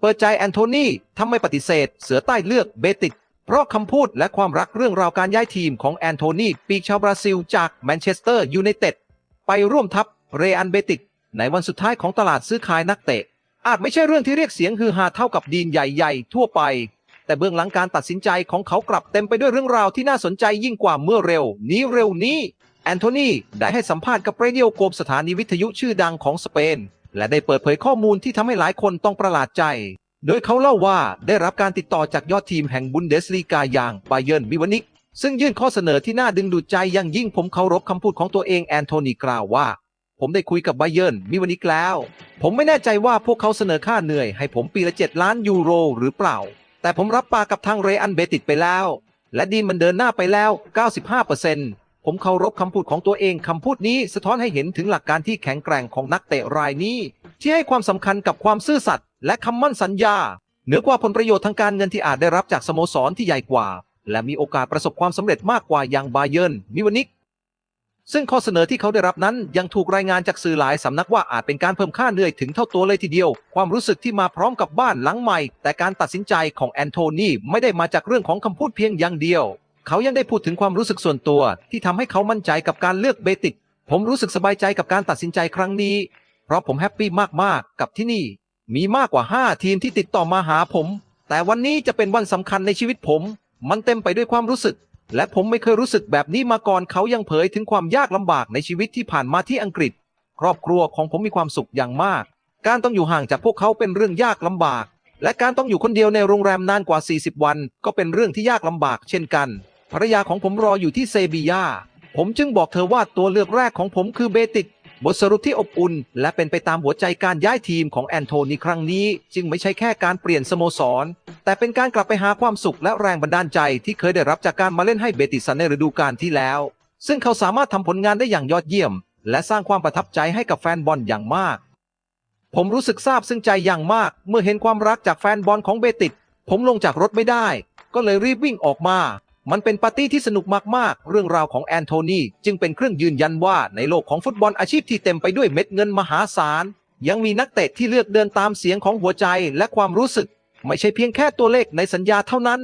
เปิดใจแอนโทนีทำไม่ปฏิเสธ เสือใต้เลือกเบติกเพราะคำพูดและความรักเรื่องราวการย้ายทีมของแอนโทนีปีกชาวบราซิลจากแมนเชสเตอร์ยูไนเต็ดไปร่วมทัพเรอันเบติกในวันสุดท้ายของตลาดซื้อขายนักเตะ อาจไม่ใช่เรื่องที่เรียกเสียงฮือฮาเท่ากับดีนใหญ่ ๆ ทั่วไป แต่เบื้องหลังการตัดสินใจของเขากลับเต็มไปด้วยเรื่องราวที่น่าสนใจยิ่งกว่าเมื่อเร็ว นี้เร็วนี้แอนโทนีได้ให้สัมภาษณ์กับเรดิโอโกมสถานีวิทยุชื่อดังของสเปน และได้เปิดเผยข้อมูลที่ทำให้หลายคนต้องประหลาดใจ โดยเขาเล่าว่าได้รับการติดต่อจากยอดทีมแห่งบุนเดสลีกาอย่างไบเยิร์นมิวนิกซึ่งยื่นข้อเสนอที่น่าดึงดูดใจอย่างยิ่งผมเคารพคำพูดของตัวเองแอนโทนีกล่าวว่า ผมได้คุยกับไบเยิร์นมิวนิกแล้ว ผมไม่แน่ใจว่าพวกเขาเสนอค่าเหนื่อยให้ผมปีละ 7 ล้านยูโรหรือเปล่า แต่ผมรับปากกับทางเรอันเบติดไปแล้ว และดีมันเดินหน้าไปแล้ว 95% ผมเคารพคำพูดของตัวเองคำพูดนี้สะท้อนให้เห็นถึงหลักการที่แข็งแกร่งของนักเตะรายนี้ ที่ให้ความสำคัญกับความซื่อสัตย์และคำมั่นสัญญา เหนือกว่าผลประโยชน์ทางการเงินที่อาจได้รับจากสโมสรที่ใหญ่กว่า และมีโอกาสประสบความสำเร็จมากกว่าอย่างบาเยิร์นมิวนิกซึ่งข้อเสนอที่เขาได้รับนั้นยังถูกรายงานจากสื่อหลายสำนักว่าอาจเป็นการเพิ่มค่าเหนื่อยถึงเท่าตัวเลยทีเดียว ความรู้สึกที่มาพร้อมกับบ้านหลังใหม่ แต่การตัดสินใจของแอนโทนีไม่ได้มาจากเรื่องของคำพูดเพียงอย่างเดียว เขายังได้พูดถึงความรู้สึกส่วนตัวที่ทำให้เขามั่นใจกับการเลือกเบติก ผมรู้สึกสบายใจกับการตัดสินใจครั้งนี้ เพราะผมแฮปปี้มากๆ กับที่นี่ มีมากกว่า 5 ทีมที่ติดต่อมาหาผม แต่วันนี้จะเป็นวันสำคัญในชีวิตผม มันเต็มไปด้วยความรู้สึก และผมไม่เคยรู้สึกแบบนี้มาก่อนเขายังเผยถึงความยากลำบากในชีวิตที่ผ่านมาที่อังกฤษ ครอบครัวของผมมีความสุขอย่างมาก การต้องอยู่ห่างจากพวกเขาเป็นเรื่องยากลำบากและการต้องอยู่คนเดียวในโรงแรมนานกว่า 40 วัน ก็เป็นเรื่องที่ยากลำบากเช่นกัน ภรรยาของผมรออยู่ที่เซบียา ผมจึงบอกเธอว่าตัวเลือกแรกของผมคือเบติก บทสรุปที่อบอุ่น และเป็นไปตามหัวใจการย้ายทีมของแอนโทนีครั้งนี้ จึงไม่ใช่แค่การเปลี่ยนสโมสร แต่เป็นการกลับไปหาความสุขและแรงบันดาลใจที่เคยได้รับจากการมาเล่นให้เบติสันในฤดูกาลที่แล้ว ซึ่งเขาสามารถทำผลงานได้อย่างยอดเยี่ยม และสร้างความประทับใจให้กับแฟนบอลอย่างมาก ผมรู้สึกซาบซึ้งใจอย่างมาก เมื่อเห็นความรักจากแฟนบอลของเบติดผมลงจากรถไม่ได้ ก็เลยรีบวิ่งออกมา มันเป็นปาร์ตี้ที่สนุกมากๆ เรื่องราวของแอนโทนีจึงเป็นเครื่องยืนยันว่าในโลกของฟุตบอลอาชีพที่เต็มไปด้วยเม็ดเงินมหาศาล ยังมีนักเตะที่เลือกเดินตามเสียงของหัวใจและความรู้สึก ไม่ใช่เพียงแค่ตัวเลขในสัญญาเท่านั้น